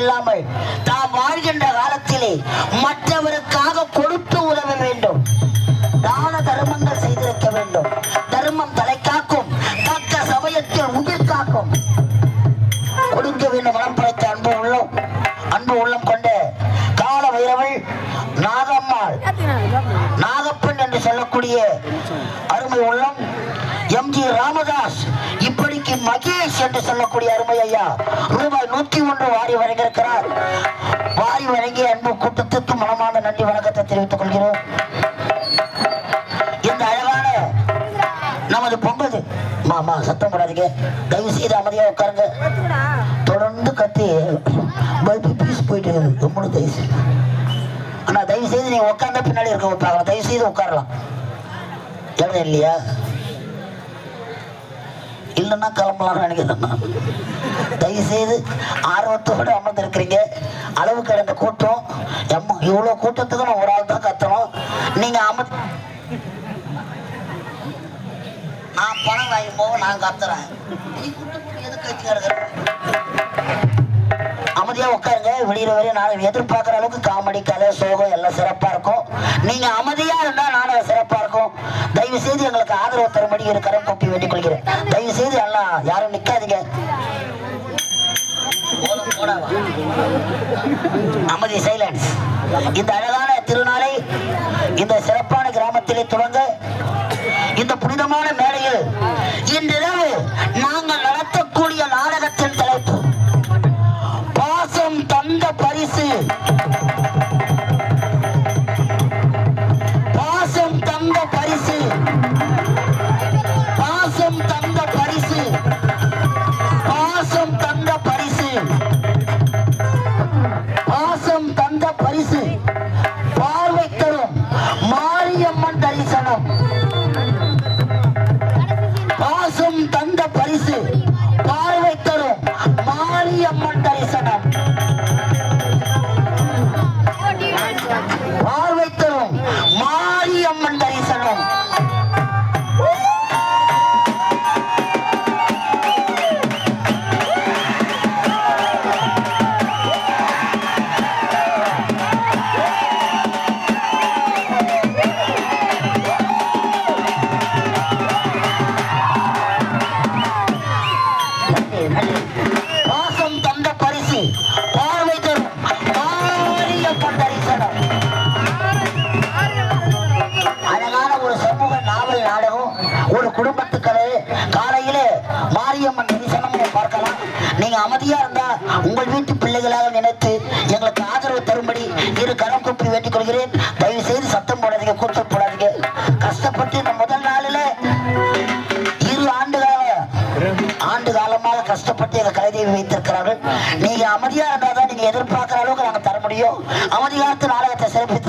இல்லாமல் தாம் வாழ்கின்ற காலத்திலே மற்றவருக்காக கொடுத்து உதவ வேண்டும். தான தர்மங்கள் செய்திருக்க வேண்டும். தர்மம் தலை காக்கும் தக்க சமயத்தில் உயிர் காக்கும். கொடுக்க வேண்டும் மனம் படைத்த அன்பு உள்ளம். அன்பு உள்ளம் கொண்ட கால வைரவள் நாகம்மாள். நாகப்பன் என்று சொல்லக்கூடிய அருமை உள்ளம். எம் ஜி ராமதாஸ் இப்படி இப்படிக்கு மகேஷ் என்று சொல்லக்கூடிய அருமை ஐயா. ரூபாய் நூத்தி ஒன்று வாரி வழங்கியிருக்கிறார். வாரி வழங்கிய அன்பு கூட்டத்திற்கு மனமான நன்றி வணக்கத்தை தெரிவித்துக் கொள்கிறோம். இந்த அழகான நமது பொங்கல் மாமா சத்தம் போடாதீங்க. தயவு செய்து அமைதியா உட்காருங்க. தொடர்ந்து கத்தி பல்பு பீஸ் போயிட்டு ரொம்ப தயவு செய்து ஆனா தயவு செய்து நீங்க உட்கார்ந்த பின்னாடி இருக்க பார்க்கலாம். தயவு செய்து உட்காரலாம். இடம் இல்லையா? இல்லைன்னா கிளம்பலாம்னு நினைக்கிறேன். தயவுசெய்து தயவு செய்து ஆர்வத்தோடு அமர்ந்திருக்கிறீங்க. அளவு கிடந்த கூட்டம். எம்மா இவ்வளோ கூட்டத்துக்கு நான் ஒரு ஆள் தான் கத்தணும். நீங்க அமர் நான் பணம் வாங்கி போக நான் கத்துறேன். நீ அமைதியா உட்காருங்க. விடிகிற வரையும் நான் எதிர்பார்க்குற அளவுக்கு காமெடி கதை சோகம் எல்லாம் சிறப்பா இருக்கும். நீங்க அமைதியா இருந்தா நானும் சிறப்பா இருக்கும். தயவு செய்து எங்களுக்கு ஆதரவு தரும்படி இருக்கிற அமைதி சைலன்ஸ் இந்த அழகான திருநாளை இந்த சிறப்பான கிராமத்திலே தொடங்க இந்த புனிதமான மேடையில் இன்றிரவு Ah! மாரியம்மன் பார்க்கலாம். நீங்க அமைதியா இருந்தா உங்கள் வீட்டு பிள்ளைகளாக நினைத்து எங்களுக்கு ஆதரவு தரும்படி இரு கரம் கூப்பி வேண்டிக் கொள்கிறேன். தயவு செய்து சத்தம் போடாதீங்க கூச்சல் போடாதீங்க. கஷ்டப்பட்டு இந்த முதல் நாளில இரு ஆண்டு கால ஆண்டு காலமாக கஷ்டப்பட்டு எங்க கலைதேவி வைத்திருக்கிறார்கள். நீங்க அமைதியா இருந்தாதான் நீங்க எதிர்பார்க்கிற அளவுக்கு நாங்க தர முடியும். அமைதி காலத்து நாடகத்தை சிறப்பித்து